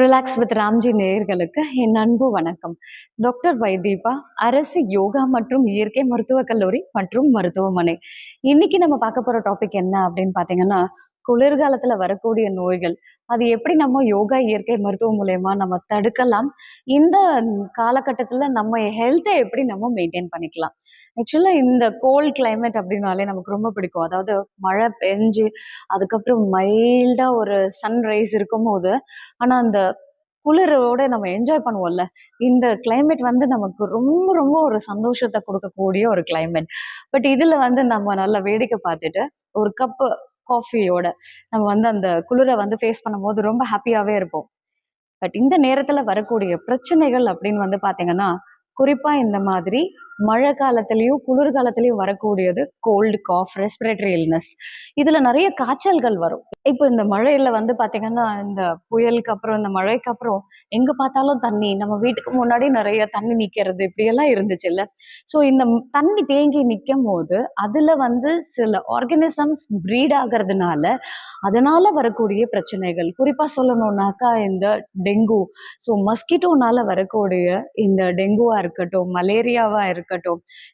Relax with Ramji நேயர்களுக்கு என் அன்பு வணக்கம். டாக்டர் வைதீபா அரசு யோகா மற்றும் இயற்கை மருத்துவக் கல்லூரி மற்றும் மருத்துவமனை. இன்னைக்கு நம்ம பார்க்க போற டாபிக் என்ன அப்படின்னு பாத்தீங்கன்னா குளிர்காலத்துல வரக்கூடிய நோய்கள் அது எப்படி நம்ம யோகா இயற்கை மருத்துவம் மூலயமா நம்ம தடுக்கலாம்? இந்த காலகட்டத்துல நம்ம ஹெல்த்தை எப்படி நம்ம மெயின்டைன் பண்ணிக்கலாம்? ஆக்சுவலா இந்த கோல்ட் கிளைமேட் அப்படின்னாலே நமக்கு ரொம்ப பிடிக்கும். அதாவது மழை பெஞ்சு அதுக்கப்புறம் மைல்டா ஒரு சன்ரைஸ் இருக்கும் போது ஆனா அந்த குளிரோட நம்ம என்ஜாய் பண்ணுவோம்ல இந்த கிளைமேட் வந்து நமக்கு ரொம்ப ரொம்ப ஒரு சந்தோஷத்தை கொடுக்கக்கூடிய ஒரு கிளைமேட் பட் இதுல வந்து நம்ம நல்லா வேடிக்கை பார்த்துட்டு ஒரு கப்பு காஃபியோட நம்ம வந்து அந்த குளிரை வந்து ஃபேஸ் பண்ணும்போது ரொம்ப ஹாப்பியாவே இருப்போம். பட் இந்த நேரத்துல வரக்கூடிய பிரச்சனைகள் அப்படின்னு வந்து பாத்தீங்கன்னா குறிப்பா இந்த மாதிரி மழை காலத்துலேயும் குளிர்காலத்துலேயும் வரக்கூடியது கோல்டு காஃப் ரெஸ்பிரேட்டரி இல்னஸ் இதுல நிறைய காய்ச்சல்கள் வரும். இப்போ இந்த மழையில வந்து பாத்தீங்கன்னா இந்த புயலுக்கு அப்புறம் இந்த மழைக்கு அப்புறம் எங்க பார்த்தாலும் தண்ணி நம்ம வீட்டுக்கு முன்னாடி நிறைய தண்ணி நிக்கிறது இப்படி எல்லாம் இருந்துச்சு இல்ல? ஸோ இந்த தண்ணி தேங்கி நிற்கும் போது அதுல வந்து சில ஆர்கனிசம்ஸ் ப்ரீட் ஆகிறதுனால அதனால வரக்கூடிய பிரச்சனைகள். குறிப்பா சொல்லணும்னாக்கா இந்த டெங்கு. ஸோ மஸ்கிட்டோனால வரக்கூடிய இந்த டெங்குவா இருக்கட்டும் மலேரியாவா இருக்கட்டும்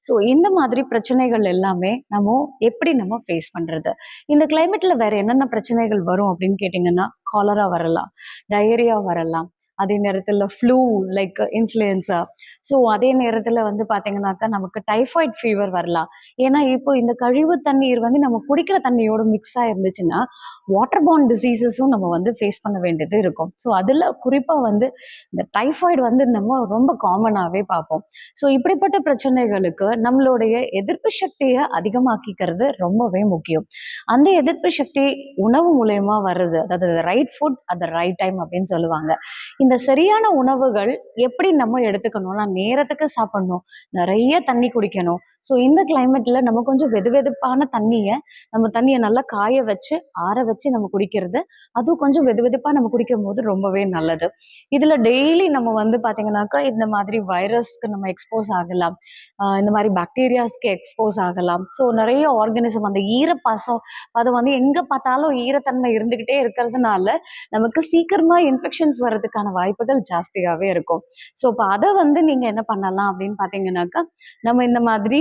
ஸோ இந்த மாதிரி பிரச்சனைகள் எல்லாமே நம்ம எப்படி நம்ம ஃபேஸ் பண்றது? இந்த கிளைமேட்ல வேற என்னென்ன பிரச்சனைகள் வரும் அப்படின்னு கேட்டிங்கன்னா காலரா வரலாம் டயரியா வரலாம் அதே நேரத்தில் ஃப்ளூ லைக் இன்ஃப்ளூயன்ஸா ஸோ அதே நேரத்தில் வந்து பார்த்தீங்கன்னாக்கா நமக்கு டைஃபாய்ட் ஃபீவர் வரலாம். ஏன்னா இப்போ இந்த கழிவு தண்ணீர் வந்து நம்ம குடிக்கிற தண்ணியோட மிக்ஸ் ஆயிருந்துச்சுன்னா வாட்டர் பார்ன் டிசீசஸும் நம்ம வந்து ஃபேஸ் பண்ண வேண்டியது இருக்கும். ஸோ அதில் குறிப்பாக வந்து இந்த டைஃபாய்டு வந்து நம்ம ரொம்ப காமனாகவே பார்ப்போம். ஸோ இப்படிப்பட்ட பிரச்சனைகளுக்கு நம்மளுடைய எதிர்ப்பு சக்தியை அதிகமாக்கிக்கிறது ரொம்பவே முக்கியம். அந்த எதிர்ப்பு சக்தி உணவு மூலயமா வருது அதாவது right food at the right time அப்படின்னு சொல்லுவாங்க. இந்த சரியான உணவுகள் எப்படி நம்ம எடுத்துக்கணும்னா நேரத்துக்கு சாப்பிடணும். நிறைய தண்ணி குடிக்கணும். ஸோ இந்த கிளைமேட்ல நம்ம கொஞ்சம் வெது வெதுப்பான தண்ணியை நம்ம தண்ணியை நல்லா காய வச்சு ஆற வச்சு நம்ம குடிக்கிறது. அதுவும் கொஞ்சம் வெது வெதுப்பாக நம்ம குடிக்கும் போது ரொம்பவே நல்லது. இதுல டெய்லி நம்ம வந்து பாத்தீங்கன்னாக்கா இந்த மாதிரி வைரஸ்க்கு நம்ம எக்ஸ்போஸ் ஆகலாம். இந்த மாதிரி பாக்டீரியாஸ்க்கு எக்ஸ்போஸ் ஆகலாம். ஸோ நிறைய ஆர்கானிசம் அந்த ஈரப்பாசம் அது வந்து எங்க பார்த்தாலும் ஈரத்தன்மை இருந்துகிட்டே இருக்கிறதுனால நமக்கு சீக்கிரமா இன்ஃபெக்ஷன்ஸ் வர்றதுக்கான வாய்ப்புகள் ஜாஸ்தியாவே இருக்கும். ஸோ இப்போ அதை வந்து நீங்க என்ன பண்ணலாம் அப்படின்னு பாத்தீங்கன்னாக்கா நம்ம இந்த மாதிரி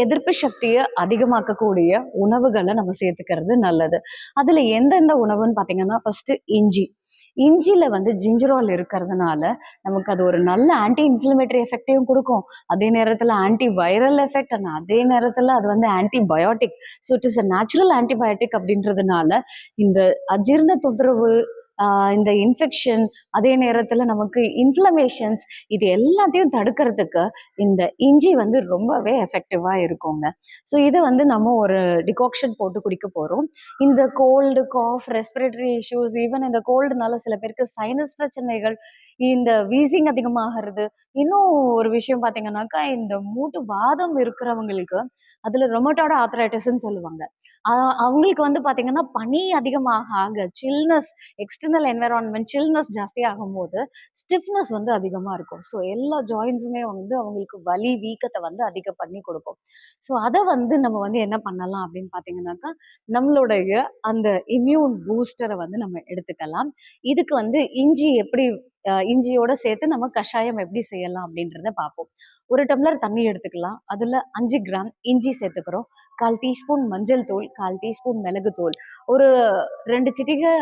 எதிர்ப்பு சக்தியை அதிகமாக்கக்கூடிய உணவுகளை நம்ம சேர்த்துக்கிறது நல்லது. அதுல எந்தெந்த உணவுன்னு பாத்தீங்கன்னா ஃபர்ஸ்ட் இஞ்சி. இஞ்சியில வந்து ஜிஞ்சரால் இருக்கிறதுனால நமக்கு அது ஒரு நல்ல ஆன்டி இன்ஃப்ளமேட்டரி எஃபெக்டையும் கொடுக்கும். அதே நேரத்துல ஆன்டி வைரல் எஃபெக்ட் அண்ட் அதே நேரத்துல அது வந்து antibiotic so it is a natural antibiotic அப்படின்றதுனால இந்த அஜீரண தொந்தரவு இந்த இன்ஃபெக்ஷன் அதே நேரத்துல நமக்கு இன்ஃப்ளமேஷன்ஸ் இது எல்லாத்தையும் தடுக்கிறதுக்கு இந்த இஞ்சி வந்து ரொம்பவே எஃபெக்டிவா இருக்குங்க. ஸோ இது வந்து நம்ம ஒரு டிகாக்ஷன் போட்டு குடிக்க போறோம். இந்த cold cough respiratory issues even இந்த கோல்டுனால சில பேருக்கு சைனஸ் பிரச்சனைகள் இந்த வீசிங் அதிகமாகிறது இன்னும் ஒரு விஷயம் பார்த்தீங்கன்னாக்கா இந்த மூட்டு வாதம் இருக்கிறவங்களுக்கு அதுல ரொமட்டோட ஆத்ரைட்டிஸ்ன்னு சொல்லுவாங்க. அவங்களுக்கு வந்து பார்த்தீங்கன்னா பனி அதிகமாக ஆக சில்னஸ் எக்ஸ்டர்னல் என்விரான்மெண்ட் சில்னஸ் ஜாஸ்தி ஆகும்போது ஸ்டிஃப்னஸ் வந்து அதிகமாக இருக்கும். ஸோ எல்லா ஜாயின்ஸுமே வந்து அவங்களுக்கு வலி வீக்கத்தை வந்து அதிகம் பண்ணி கொடுக்கும். ஸோ அதை வந்து நம்ம வந்து என்ன பண்ணலாம் அப்படின்னு பார்த்தீங்கன்னாக்கா நம்மளுடைய அந்த இம்யூன் பூஸ்டரை வந்து நம்ம எடுத்துக்கலாம். இதுக்கு வந்து இஞ்சி எப்படி இஞ்சியோட சேர்த்து நம்ம கஷாயம் எப்படி செய்யலாம் அப்படின்றத பார்ப்போம். ஒரு டம்ளர் தண்ணி எடுத்துக்கலாம். அதுல அஞ்சு கிராம் இஞ்சி சேர்த்துக்கிறோம். கால் டீஸ்பூன் மஞ்சள் தூள் கால் டீஸ்பூன் மிளகு தூள். ஒரு ரெண்டு சிட்டிகை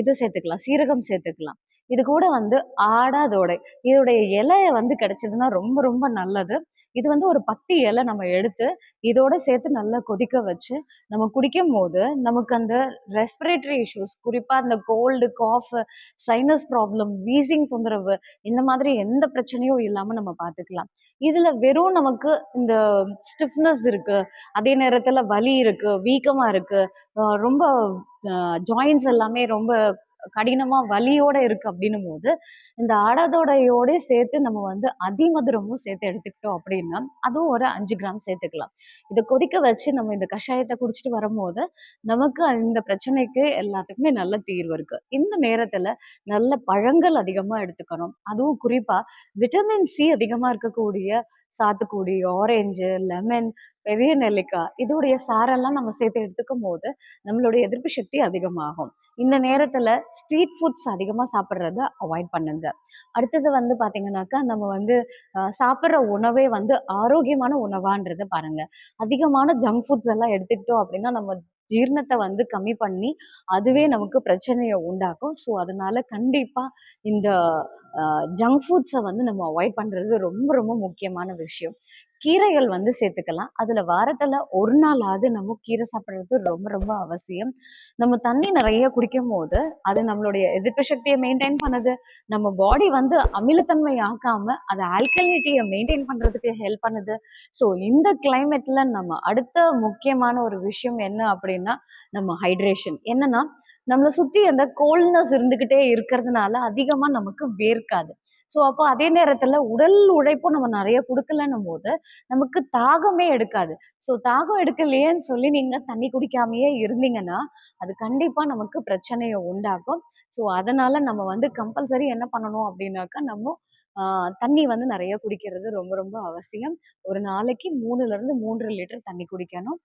இது சேர்த்துக்கலாம் சீரகம் சேர்த்துக்கலாம். இது கூட வந்து ஆடாதோடை. இதோடைய இலைய வந்து கிடைச்சதுன்னா ரொம்ப ரொம்ப நல்லது. இது வந்து ஒரு பத்து இலை நம்ம எடுத்து இதோட சேர்த்து நல்லா கொதிக்க வச்சு நம்ம குடிக்கும் போது நமக்கு அந்த ரெஸ்பிரேட்டரி இஷ்யூஸ் குறிப்பா அந்த cold cough sinus problem wheezing தொந்தரவு இந்த மாதிரி எந்த பிரச்சனையும் இல்லாம நம்ம பார்த்துக்கலாம் இதுல வெறும் நமக்கு இந்த ஸ்டிஃப்னஸ் இருக்கு அதே நேரத்துல வலி இருக்கு வீக்கமா இருக்கு ரொம்ப ஜாயின்ஸ் எல்லாமே ரொம்ப கடினமா வலியோட இருக்கு அப்படின்னும் போது இந்த அடதோடையோட சேர்த்து நம்ம வந்து அதிமதுரமும் சேர்த்து எடுத்துக்கிட்டோம் அப்படின்னா அதுவும் ஒரு அஞ்சு கிராம் சேர்த்துக்கலாம். இதை கொதிக்க வச்சு நம்ம இந்த கஷாயத்தை குடிச்சிட்டு வரும்போது நமக்கு இந்த பிரச்சனைக்கு எல்லாத்துக்குமே நல்ல தீர்வு இருக்கு. இந்த நேரத்துல நல்ல பழங்கள் அதிகமா எடுத்துக்கணும். அதுவும் குறிப்பா விட்டமின் சி அதிகமா இருக்கக்கூடிய சாத்துக்குடி ஆரஞ்சு லெமன் பெரிய நெல்லிக்காய் இதோடைய சாரெல்லாம் நம்ம சேர்த்து எடுத்துக்கும் போது நம்மளுடைய எதிர்ப்பு சக்தி அதிகமாகும். இந்த நேரத்துல ஸ்ட்ரீட் ஃபுட்ஸ் அதிகமாக சாப்பிட்றத அவாய்ட் பண்ணுங்க. அடுத்தது வந்து பார்த்தீங்கன்னாக்கா, நம்ம வந்து சாப்பிட்ற உணவே வந்து ஆரோக்கியமான உணவான்றத பாருங்க. அதிகமான ஜங்க் ஃபுட்ஸ் எல்லாம் எடுத்துக்கிட்டோம் அப்படின்னா, நம்ம ஜீரணத்தை வந்து கம்மி பண்ணி, அதுவே நமக்கு பிரச்சனையை உண்டாக்கும். ஸோ, அதனால கண்டிப்பா இந்த ஜங்க் ஃபுட்ஸை வந்து நம்ம அவாய்ட் பண்ணுறது ரொம்ப ரொம்ப முக்கியமான விஷயம். கீரைகள் வந்து சேர்த்துக்கலாம். அதில் வாரத்தில் ஒரு நாளாவது நம்ம கீரை சாப்பிட்றது ரொம்ப ரொம்ப அவசியம். நம்ம தண்ணி நெறைய குடிக்கும்போது, அது நம்மளுடைய எதிர்ப்பு சக்தியை மெயின்டைன் பண்ணுது. நம்ம பாடி வந்து அமிலத்தன்மை ஆக்காமல் அது ஆல்கலினிட்டியை மெயின்டெயின் பண்ணுறதுக்கு ஹெல்ப் பண்ணுது. ஸோ, இந்த கிளைமேட்டில் நம்ம அடுத்த முக்கியமான ஒரு விஷயம் என்ன அப்படின்னா, நம்ம ஹைட்ரேஷன். என்னன்னா, நம்மளை சுத்தி அந்த கோல்ட்னஸ் இருந்துகிட்டே இருக்கிறதுனால, அதிகமா நமக்கு வேர்க்காது. ஸோ, அப்போ அதே நேரத்துல உடல் உழைப்பும் நம்ம நிறைய கொடுக்கலன்னும் போது நமக்கு தாகமே எடுக்காது. ஸோ, தாகம் எடுக்கலையேன்னு சொல்லி நீங்க தண்ணி குடிக்காமையே இருந்தீங்கன்னா, அது கண்டிப்பா நமக்கு பிரச்சனையை உண்டாக்கும். ஸோ, அதனால நம்ம வந்து கம்பல்சரி என்ன பண்ணணும் அப்படின்னாக்கா, நம்ம தண்ணி வந்து நிறைய குடிக்கிறது ரொம்ப ரொம்ப அவசியம். ஒரு நாளைக்கு 3லருந்து 3 லிட்டர் தண்ணி குடிக்கணும்.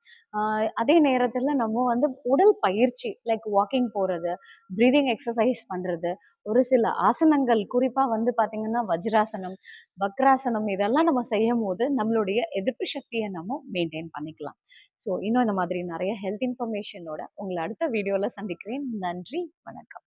அதே நேரத்துல நம்ம வந்து உடல் பயிற்சி லைக் வாக்கிங் போறது, பிரீதிங் எக்ஸசைஸ் பண்றது, ஒரு சில ஆசனங்கள் குறிப்பா வந்து பார்த்திங்கன்னா வஜ்ராசனம், வக்ராசனம் இதெல்லாம் நம்ம செய்யும் போது நம்மளுடைய எதிர்ப்பு சக்தியை நம்ம மெயின்டைன் பண்ணிக்கலாம். ஸோ, இன்னும் இந்த மாதிரி நிறைய ஹெல்த் இன்ஃபர்மேஷனோட உங்களை அடுத்த வீடியோல சந்திக்கிறேன். நன்றி, வணக்கம்.